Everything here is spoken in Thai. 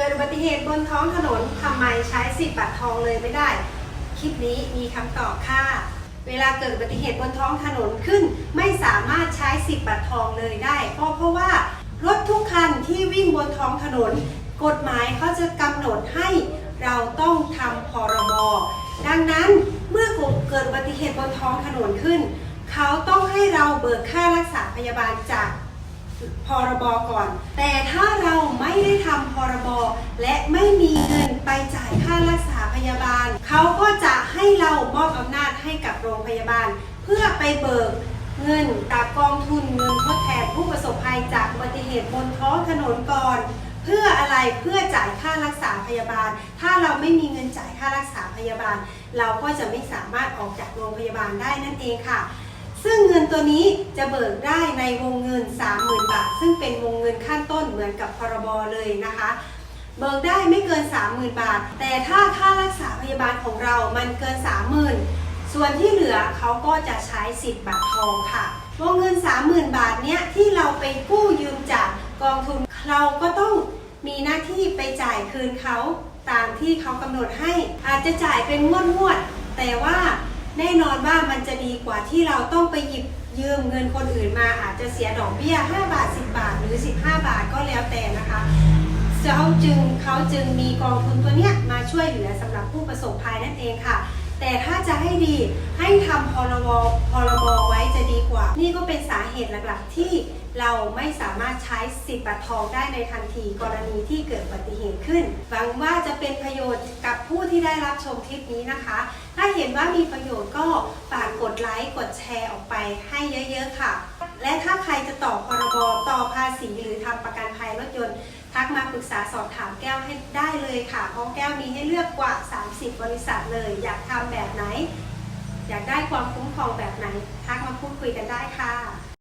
เกิดอุบัติเหตุบนท้องถนนทำไมใช้สิทธิ์บัตรทองเลยไม่ได้ คลิปนี้มีคำตอบค่ะ เวลาเกิดอุบัติเหตุบนท้องถนนขึ้น ไม่สามารถใช้สิทธิ์บัตรทองเลยได้เพราะเพราะว่ารถทุกคันที่วิ่งบนท้องถนน กฎหมายเขาจะกำหนดให้เราต้องทำพรบดังนั้นเมื่อเกิดอุบัติเหตุบนท้องถนนขึ้น เขาต้องให้เราเบิกค่ารักษาพยาบาลจากพรบก่อน แต่ถ้าเรา ไม่ได้ทำพรบและไม่มีเงินไปจ่ายค่ารักษาพยาบาล เขาก็จะให้เรามอบอำนาจให้กับโรงพยาบาล เพื่อไปเบิกเงินจากกองทุนเงินทดแทนผู้ประสบภัยจากอุบัติเหตุบนท้องถนนก่อน เพื่ออะไรเพื่อจ่ายค่ารักษาพยาบาล ถ้าเราไม่มีเงินจ่ายค่ารักษาพยาบาล เราก็จะไม่สามารถออกจากโรงพยาบาลได้นั่นเองค่ะ ซึ่งเงินตัวนี้จะเบิกได้ในวงเงิน 30,000 บาท ซึ่งเป็นวงเงินขั้นต้นเหมือนกับพรบเลยนะคะ เบิกได้ไม่เกิน 30,000 บาท แต่ถ้าค่ารักษาพยาบาลของเรามันเกิน 30,000 ส่วนที่เหลือเขาก็จะใช้สิทธิ์บัตรทองค่ะ วงเงิน 30,000 บาทเนี้ยที่เราไปกู้ยืมจากกองทุนเราก็ต้องมีหน้าที่ไปจ่ายคืนเขาตามที่เขากำหนดให้ อาจจะจ่ายเป็นงวดงวดๆแต่ว่า แน่นอนว่ามันจะดีกว่าที่เราต้องไปหยิบยืมเงินคนอื่นมาอาจจะเสียดอกเบี้ย 5 บาท 10 บาทหรือ 15 บาทก็แล้วแต่นะคะเขาจึงเขาจึงมีกองทุนตัวเนี้ยมาช่วยเหลือสำหรับผู้ประสบภัยนั่นเองค่ะ แต่ถ้าจะให้ดีให้ทำพรบพรบไว้จะดีกว่า นี่ก็เป็นสาเหตุหลักๆ ที่เราไม่สามารถใช้สิทธิ์บัตรทองได้ในทันทีกรณีที่เกิดอุบัติเหตุขึ้นหวังว่าจะเป็นประโยชน์กับผู้ที่ได้รับชมคลิปนี้นะคะ ถ้า เห็นว่ามีประโยชน์ก็ฝากกดไลค์กดแชร์ออกไปให้เยอะๆค่ะ และถ้าใครจะต่อพรบต่อภาษีหรือทำประกันภัยรถยนต์ ทักมาปรึกษาสอบถามแก้วให้ได้เลยค่ะ เพราะแก้วมีให้เลือกกว่า 30 บริษัทเลย อยากทำแบบไหน อยากได้ความคุ้มครองแบบไหน ทักมาพูดคุยกันได้ค่ะ